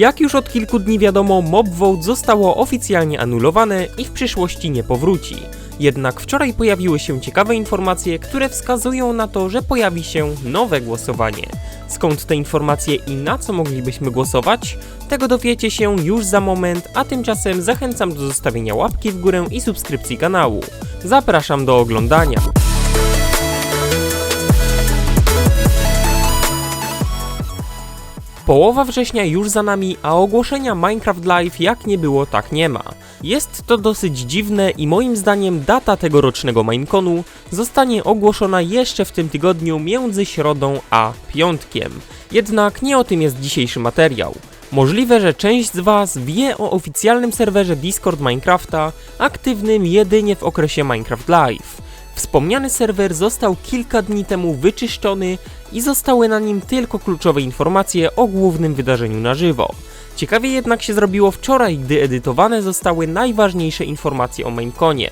Jak już od kilku dni wiadomo, MobVote zostało oficjalnie anulowane i w przyszłości nie powróci. Jednak wczoraj pojawiły się ciekawe informacje, które wskazują na to, że pojawi się nowe głosowanie. Skąd te informacje i na co moglibyśmy głosować? Tego dowiecie się już za moment, a tymczasem zachęcam do zostawienia łapki w górę i subskrypcji kanału. Zapraszam do oglądania. Połowa września już za nami, a ogłoszenia Minecraft Live jak nie było, tak nie ma. Jest to dosyć dziwne i moim zdaniem data tegorocznego Mineconu zostanie ogłoszona jeszcze w tym tygodniu między środą a piątkiem. Jednak nie o tym jest dzisiejszy materiał. Możliwe, że część z Was wie o oficjalnym serwerze Discord Minecrafta, aktywnym jedynie w okresie Minecraft Live. Wspomniany serwer został kilka dni temu wyczyszczony i zostały na nim tylko kluczowe informacje o głównym wydarzeniu na żywo. Ciekawie jednak się zrobiło wczoraj, gdy edytowane zostały najważniejsze informacje o Mainconie.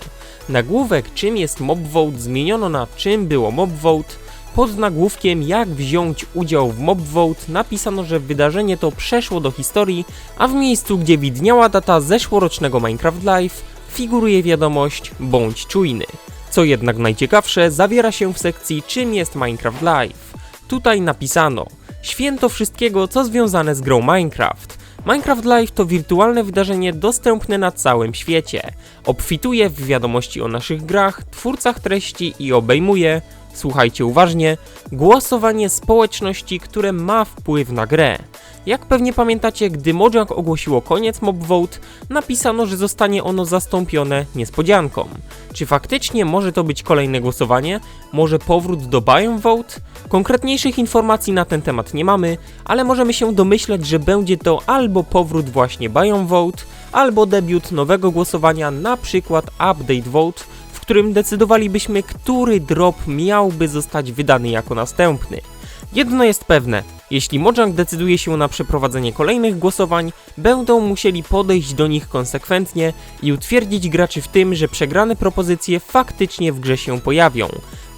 Nagłówek czym jest MobVote zmieniono na czym było MobVote. Pod nagłówkiem jak wziąć udział w MobVote napisano, że wydarzenie to przeszło do historii, a w miejscu gdzie widniała data zeszłorocznego Minecraft Live figuruje wiadomość bądź czujny. Co jednak najciekawsze, zawiera się w sekcji czym jest Minecraft Live. Tutaj napisano Święto wszystkiego, co związane z grą Minecraft. Minecraft Live to wirtualne wydarzenie dostępne na całym świecie. Obfituje w wiadomości o naszych grach, twórcach treści i obejmuje, słuchajcie uważnie, głosowanie społeczności, które ma wpływ na grę. Jak pewnie pamiętacie, gdy Mojang ogłosiło koniec MobVote, napisano, że zostanie ono zastąpione niespodzianką. Czy faktycznie może to być kolejne głosowanie? Może powrót do Biome Vote? Konkretniejszych informacji na ten temat nie mamy, ale możemy się domyślać, że będzie to albo powrót właśnie Biome Vote, albo debiut nowego głosowania, na przykład Update Vote, w którym decydowalibyśmy, który drop miałby zostać wydany jako następny. Jedno jest pewne, jeśli Mojang decyduje się na przeprowadzenie kolejnych głosowań, będą musieli podejść do nich konsekwentnie i utwierdzić graczy w tym, że przegrane propozycje faktycznie w grze się pojawią.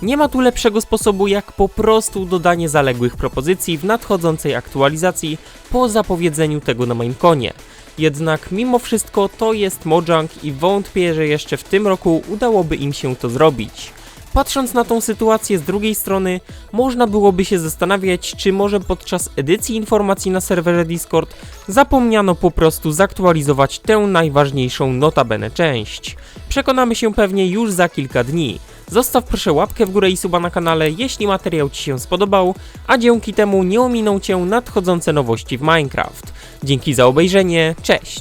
Nie ma tu lepszego sposobu jak po prostu dodanie zaległych propozycji w nadchodzącej aktualizacji po zapowiedzeniu tego na Mineconie. Jednak mimo wszystko to jest Mojang i wątpię, że jeszcze w tym roku udałoby im się to zrobić. Patrząc na tą sytuację z drugiej strony, można byłoby się zastanawiać, czy może podczas edycji informacji na serwerze Discord zapomniano po prostu zaktualizować tę najważniejszą notabene część. Przekonamy się pewnie już za kilka dni. Zostaw proszę łapkę w górę i suba na kanale, jeśli materiał Ci się spodobał, a dzięki temu nie ominą Cię nadchodzące nowości w Minecraft. Dzięki za obejrzenie, cześć!